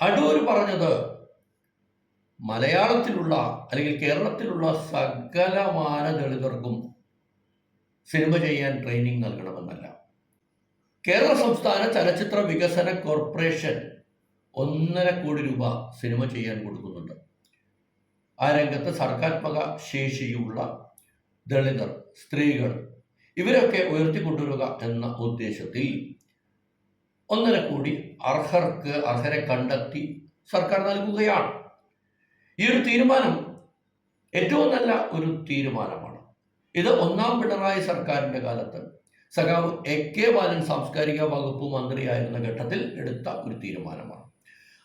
അടൂർ പറഞ്ഞത് മലയാളത്തിലുള്ള അല്ലെങ്കിൽ കേരളത്തിലുള്ള സകലമാന ദളിതർക്കും സിനിമ ചെയ്യാൻ ട്രെയിനിങ് നൽകണമെന്നല്ല. കേരള സംസ്ഥാന ചലച്ചിത്ര വികസന കോർപ്പറേഷൻ ഒന്നര കോടി രൂപ സിനിമ ചെയ്യാൻ കൊടുക്കുന്നുണ്ട്. ആ രംഗത്ത് സർഗാത്മക ശേഷിയുള്ള ദളിതർ സ്ത്രീകൾ ഇവരൊക്കെ ഉയർത്തിക്കൊണ്ടുവരിക എന്ന ഉദ്ദേശത്തിൽ ഒന്നര കോടി അർഹർക്ക് അർഹരെ കണ്ടെത്തി സർക്കാർ നൽകുകയാണ്. ഈ ഒരു തീരുമാനം ഏറ്റവും നല്ല ഒരു തീരുമാനമാണ്. ഇത് ഒന്നാം പിണറായി സർക്കാരിന്റെ കാലത്ത് സഖാവ് എ കെ ബാലൻ സാംസ്കാരിക വകുപ്പ് മന്ത്രിയായിരുന്ന ഘട്ടത്തിൽ എടുത്ത ഒരു തീരുമാനമാണ്.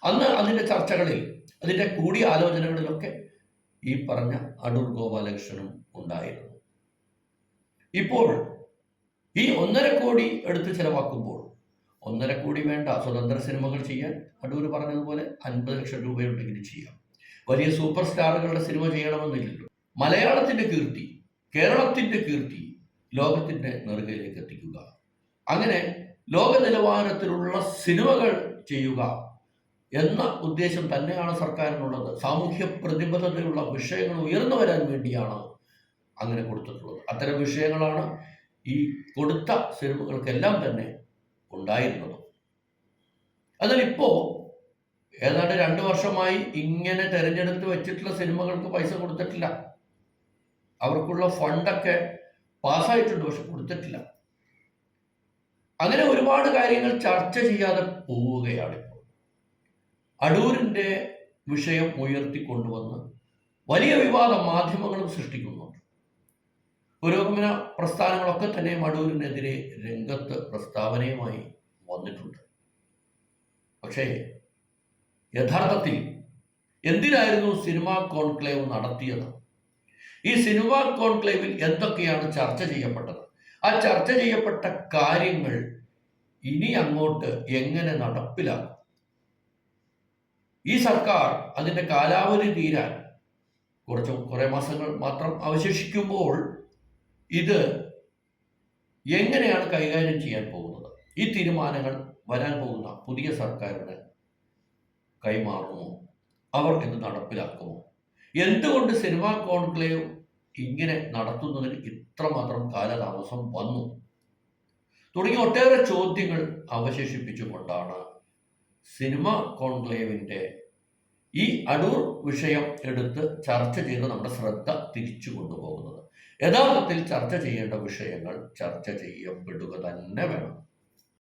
അന്ന് അതിന്റെ ചർച്ചകളിൽ അതിന്റെ കൂടിയ ആലോചനകളിലൊക്കെ ഈ പറഞ്ഞ അടൂർ ഗോപാലകൃഷ്ണനും ഉണ്ടായിരുന്നു. ഇപ്പോൾ ഈ ഒന്നര കോടി എടുത്ത് ചെലവാക്കുമ്പോൾ ഒന്നര കോടി വേണ്ട സ്വതന്ത്ര സിനിമകൾ ചെയ്യാൻ അടൂർ പറഞ്ഞതുപോലെ അൻപത് ലക്ഷം രൂപയുണ്ടെങ്കിലും ചെയ്യാം. വലിയ സൂപ്പർ സ്റ്റാറുകളുടെ സിനിമ ചെയ്യണമെന്നില്ലല്ലോ. മലയാളത്തിന്റെ കീർത്തി കേരളത്തിന്റെ കീർത്തി ലോകത്തിന്റെ നെറുകയിലേക്ക് എത്തിക്കുക. അങ്ങനെ ലോക നിലവാരത്തിലുള്ള സിനിമകൾ ചെയ്യുക എന്ന ഉദ്ദേശം തന്നെയാണ് സർക്കാരിനുള്ളത്. സാമൂഹ്യ പ്രതിബദ്ധതയുള്ള വിഷയങ്ങൾ ഉയർന്നു വരാൻ വേണ്ടിയാണ് അങ്ങനെ കൊടുത്തിട്ടുള്ളത്. അത്തരം വിഷയങ്ങളാണ് ഈ കൊടുത്ത സിനിമകൾക്കെല്ലാം തന്നെ ഉണ്ടായിരുന്നത്. ഇപ്പോൾ ഏതാണ്ട് രണ്ട് വർഷമായി ഇങ്ങനെ തെരഞ്ഞെടുത്ത് വെച്ചിട്ടുള്ള സിനിമകൾക്ക് പൈസ കൊടുത്തിട്ടില്ല. അവർക്കുള്ള ഫണ്ടൊക്കെ പാസ്സായിട്ടുണ്ട് പക്ഷെ കൊടുത്തിട്ടില്ല. അങ്ങനെ ഒരുപാട് കാര്യങ്ങൾ ചർച്ച ചെയ്യാതെ പോവുകയാണ് ഇപ്പോൾ. അടൂരിന്റെ വിഷയം ഉയർത്തിക്കൊണ്ടുവന്ന് വലിയ വിവാദം മാധ്യമങ്ങളും സൃഷ്ടിക്കുന്നുണ്ട് പുരോഗമന പ്രസ്ഥാനങ്ങളൊക്കെ തന്നെ മടൂരിനെതിരെ രംഗത്ത് പ്രസ്താവനയുമായി വന്നിട്ടുണ്ട്. പക്ഷേ യഥാർത്ഥത്തിൽ എന്തിനായിരുന്നു സിനിമാ കോൺക്ലേവ് നടത്തിയത്? ഈ സിനിമാ കോൺക്ലേവിൽ എന്തൊക്കെയാണ് ചർച്ച ചെയ്യപ്പെട്ടത്? ആ ചർച്ച ചെയ്യപ്പെട്ട കാര്യങ്ങൾ ഇനി അങ്ങോട്ട് എങ്ങനെ നടപ്പിലാക്കും? ഈ സർക്കാർ അതിന്റെ കാലാവധി തീരാൻ കുറച്ച് കുറേ മാസങ്ങൾ മാത്രം അവശേഷിക്കുമ്പോൾ ഇത് എങ്ങനെയാണ് കൈകാര്യം ചെയ്യാൻ പോകുന്നത്? ഈ തീരുമാനങ്ങൾ വരാൻ പോകുന്ന പുതിയ സർക്കാരിന് കൈമാറുമോ? അവർ ഇത് നടപ്പിലാക്കുമോ? എന്തുകൊണ്ട് സിനിമാ കോൺക്ലേവ് ഇങ്ങനെ നടത്തുന്നതിന് ഇത്രമാത്രം കാലതാമസം വന്നു? തുടങ്ങിയ ഒട്ടേറെ ചോദ്യങ്ങൾ അവശേഷിപ്പിച്ചുകൊണ്ടാണ് സിനിമ കോൺക്ലേവിന്റെ ഈ അടൂർ വിഷയം എടുത്ത് ചർച്ച ചെയ്ത് നമ്മുടെ ശ്രദ്ധ തിരിച്ചു കൊണ്ടുപോകുന്നത്. യഥാർത്ഥത്തിൽ ചർച്ച ചെയ്യേണ്ട വിഷയങ്ങൾ ചർച്ച ചെയ്യപ്പെടുക തന്നെ വേണം.